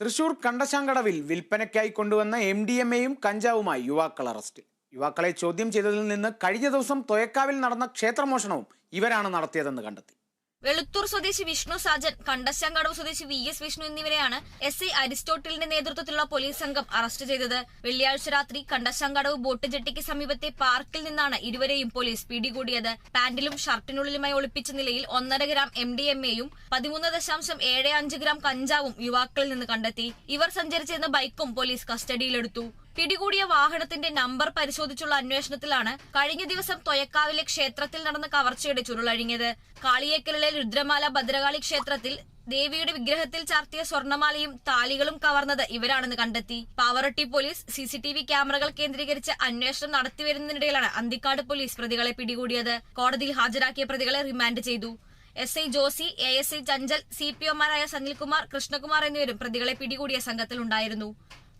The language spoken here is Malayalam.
തൃശൂർ കണ്ടശാങ്കടവിൽ വിൽപ്പനയ്ക്കായി കൊണ്ടുവന്ന എം ഡി എം എയും കഞ്ചാവുമായി യുവാക്കൾ അറസ്റ്റ്. യുവാക്കളെ ചോദ്യം ചെയ്തതിൽ നിന്ന് കഴിഞ്ഞ ദിവസം തൊയക്കാവിൽ നടന്ന ക്ഷേത്രമോഷണവും ഇവരാണ് നടത്തിയതെന്ന് കണ്ടെത്തി. വെളുത്തൂർ സ്വദേശി വിഷ്ണു സാജൻ കണ്ടശാങ്കടവ് സ്വദേശി വി എസ് വിഷ്ണു എന്നിവരെയാണ് എസ് ഐ അരിസ്റ്റോട്ടിലിന്റെ നേതൃത്വത്തിലുള്ള പോലീസ് സംഘം അറസ്റ്റ് ചെയ്തത്. വെള്ളിയാഴ്ച രാത്രി കണ്ടശാങ്കടവ് ബോട്ട് ജെട്ടിക്ക് സമീപത്തെ പാർക്കിൽ നിന്നാണ് ഇരുവരെയും പോലീസ് പിടികൂടിയത്. പാന്റിലും ഷർട്ടിനുള്ളിലുമായി ഒളിപ്പിച്ച നിലയിൽ ഒന്നര ഗ്രാം എം ഡി എം എയും പതിമൂന്ന് ദശാംശം ഏഴ് അഞ്ച് ഗ്രാം കഞ്ചാവും യുവാക്കളിൽ നിന്ന് കണ്ടെത്തി. ഇവർ സഞ്ചരിച്ചിരുന്ന ബൈക്കും പോലീസ് കസ്റ്റഡിയിലെടുത്തു. പിടികൂടിയ വാഹനത്തിന്റെ നമ്പർ പരിശോധിച്ചുള്ള അന്വേഷണത്തിലാണ് കഴിഞ്ഞ ദിവസം തൊയക്കാവിലെ ക്ഷേത്രത്തിൽ നടന്ന കവർച്ചയുടെ ചുരുളഴിഞ്ഞത്. കാളിയേക്കലിലെ രുദ്രമാല ഭദ്രകാളി ക്ഷേത്രത്തിൽ ദേവിയുടെ വിഗ്രഹത്തിൽ ചാർത്തിയ സ്വർണമാലയും താലികളും കവർന്നത് ഇവരാണെന്ന് കണ്ടെത്തി. പാവറട്ടി പോലീസ് സിസിടിവി ക്യാമറകൾ കേന്ദ്രീകരിച്ച് അന്വേഷണം നടത്തിവരുന്നതിനിടയിലാണ് അന്തിക്കാട് പോലീസ് പ്രതികളെ പിടികൂടിയത്. കോടതിയിൽ ഹാജരാക്കിയ പ്രതികളെ റിമാൻഡ് ചെയ്തു. S I Josy A S I Chanchal C P ഒമാരായ Sanilkumar Krishnakumar എന്നിവരും പ്രതികളെ പിടികൂടിയ സംഘത്തിലുണ്ടായിരുന്നു.